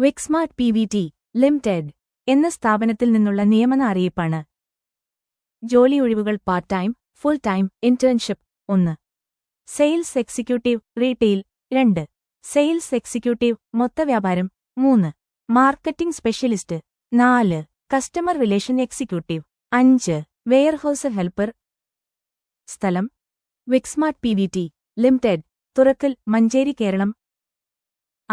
Vixmart P V T limited എന്ന സ്ഥാപനത്തിൽ നിന്നുള്ള നിയമന അറിയിപ്പാണ്. ജോലി ഒഴിവുകൾ part time full time internship ഒന്ന്. സെയിൽസ് എക്സിക്യൂട്ടീവ് റീറ്റെയിൽ രണ്ട്. സെയിൽസ് എക്സിക്യൂട്ടീവ് മൊത്തവ്യാപാരം മൂന്ന്. മാർക്കറ്റിംഗ് സ്പെഷ്യലിസ്റ്റ് നാല്. കസ്റ്റമർ റിലേഷൻ എക്സിക്യൂട്ടീവ് അഞ്ച്. വെയർഹൌസ് ഹെൽപ്പർ സ്ഥലം Vixmart P V T limited Thurakkal Manjeri Keralam.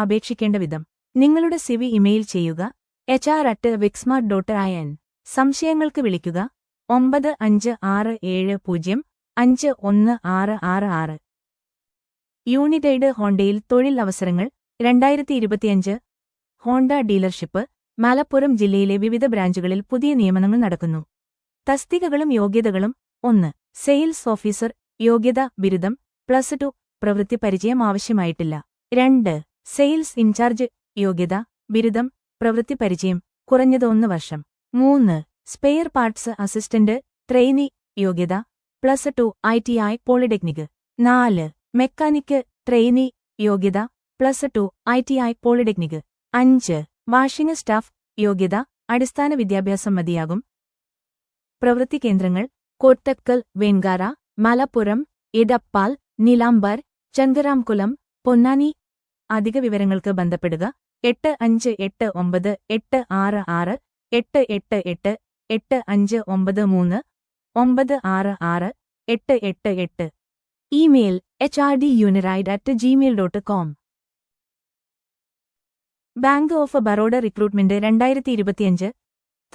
അപേക്ഷിക്കേണ്ട വിധം. നിങ്ങളുടെ സിവി ഇമെയിൽ ചെയ്യുക. H R at Vixmart dot I N. സംശയങ്ങൾക്ക് വിളിക്കുക. ഒമ്പത് അഞ്ച് ആറ് ഏഴ് പൂജ്യം അഞ്ച് ഒന്ന് ആറ് ആറ് ആറ്. യൂണിറ്റൈഡ് ഹോണ്ടയിൽ തൊഴിൽ അവസരങ്ങൾ രണ്ടായിരത്തി ഇരുപത്തിയഞ്ച്. ഹോണ്ട ഡീലർഷിപ്പ് മലപ്പുറം ജില്ലയിലെ വിവിധ ബ്രാഞ്ചുകളിൽ പുതിയ നിയമനങ്ങൾ നടക്കുന്നു. തസ്തികകളും യോഗ്യതകളും ഒന്ന്. സെയിൽസ് ഓഫീസർ യോഗ്യത ബിരുദം പ്ലസ് ടു. പ്രവൃത്തി പരിചയം ആവശ്യമായിട്ടില്ല. രണ്ട്. സെയിൽസ് ഇൻചാർജ് യോഗ്യത ബിരുദം പ്രവൃത്തി പരിചയം കുറഞ്ഞത് ഒന്ന് വർഷം. മൂന്ന് സ്പെയർ പാർട്സ് അസിസ്റ്റന്റ് ട്രെയിനി യോഗ്യത plus two I T I polytechnic. നാല് മെക്കാനിക്ക് ട്രെയിനി യോഗ്യത plus two I T I polytechnic. അഞ്ച് വാഷിംഗ് സ്റ്റാഫ് യോഗ്യത അടിസ്ഥാന വിദ്യാഭ്യാസം മതിയാകും. പ്രവൃത്തി കേന്ദ്രങ്ങൾ കോട്ടക്കൽ വെങ്കാര മലപ്പുറം ഇടപ്പാൽ നിലാംബർ ചങ്കരാംകുളം പൊന്നാനി. അധിക വിവരങ്ങൾക്ക് ബന്ധപ്പെടുക എട്ട് അഞ്ച് എട്ട് ഒമ്പത് എട്ട് ആറ് ആറ് എട്ട് എട്ട് എട്ട് എട്ട് അഞ്ച് ഒമ്പത് മൂന്ന് ഒമ്പത് ആറ് ആറ് എട്ട് എട്ട് എട്ട്. Email H R D Uniride at Gmail dot com bank of Baroda recruitment രണ്ടായിരത്തി ഇരുപത്തിയഞ്ച്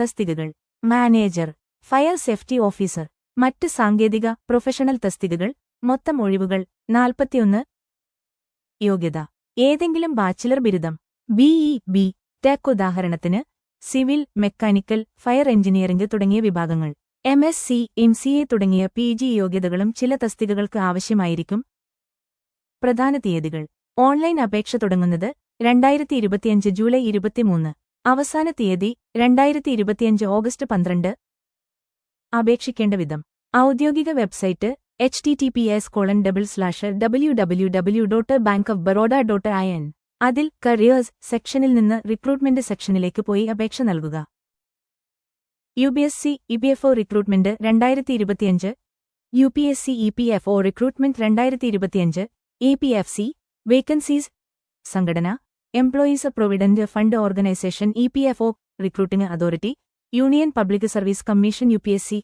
തസ്തികകൾ. മാനേജർ ഫയർ സേഫ്റ്റി ഓഫീസർ മറ്റ് സാങ്കേതിക പ്രൊഫഷണൽ തസ്തികകൾ. മൊത്തം ഒഴിവുകൾ നാൽപ്പത്തിയൊന്ന്. യോഗ്യത. ഏതെങ്കിലും ബാച്ചിലർ ബിരുദം. ബിഇ ബി ടെക് ഉദാഹരണത്തിന് സിവിൽ മെക്കാനിക്കൽ ഫയർ എഞ്ചിനീയറിംഗ് തുടങ്ങിയ വിഭാഗങ്ങൾ. M S C M C A തുടങ്ങിയ പി ജി യോഗ്യതകളും ചില തസ്തികകൾക്ക് ആവശ്യമായിരിക്കും. പ്രധാന തീയതികൾ. ഓൺലൈൻ അപേക്ഷ തുടങ്ങുന്നത് രണ്ടായിരത്തി ഇരുപത്തിയഞ്ച് ജൂലൈ ഇരുപത്തിമൂന്ന്. അവസാന തീയതി രണ്ടായിരത്തി ഇരുപത്തിയഞ്ച് ഓഗസ്റ്റ് പന്ത്രണ്ട്. അപേക്ഷിക്കേണ്ട വിധം. ഔദ്യോഗിക website H T T P S colon double slash W W W dot bank of Baroda dot I N അതിൽ കരിയേഴ്സ് സെക്ഷനിൽ നിന്ന് റിക്രൂട്ട്മെന്റ് സെക്ഷനിലേക്ക് പോയി അപേക്ഷ നൽകുക. U B S C E P F O recruitment രണ്ടായിരത്തി ഇരുപത്തിയഞ്ച് U P S C E P F O recruitment രണ്ടായിരത്തി ഇരുപത്തിയഞ്ച് E P F C vacancies സംഘടന employees provident fund organisation E P F O recruiting authority union public service commission U P S C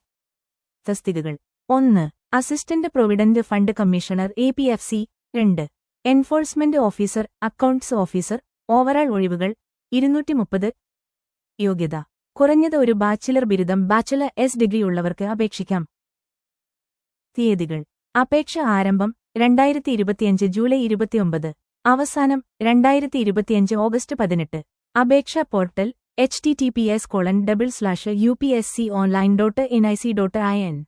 തസ്തികകൾ. ഒന്ന് assistant provident fund commissioner A P F C രണ്ട് enforcement officer accounts officer overall ഒഴിവുകൾ ഇരുന്നൂറ്റി മുപ്പത് യോഗ്യത. കുറഞ്ഞത് ഒരു bachelor ബിരുദം ബാച്ചിലർ എസ് ഡിഗ്രി ഉള്ളവർക്ക് അപേക്ഷിക്കാം. തീയതികൾ. അപേക്ഷ ആരംഭം രണ്ടായിരത്തി ഇരുപത്തിയഞ്ച് ജൂലൈ ഇരുപത്തിയൊമ്പത്. അവസാനം രണ്ടായിരത്തി ഇരുപത്തിയഞ്ച് ഓഗസ്റ്റ് പതിനെട്ട്. അപേക്ഷാ portal H T T P S colon double slash U P S C online dot N I C dot I N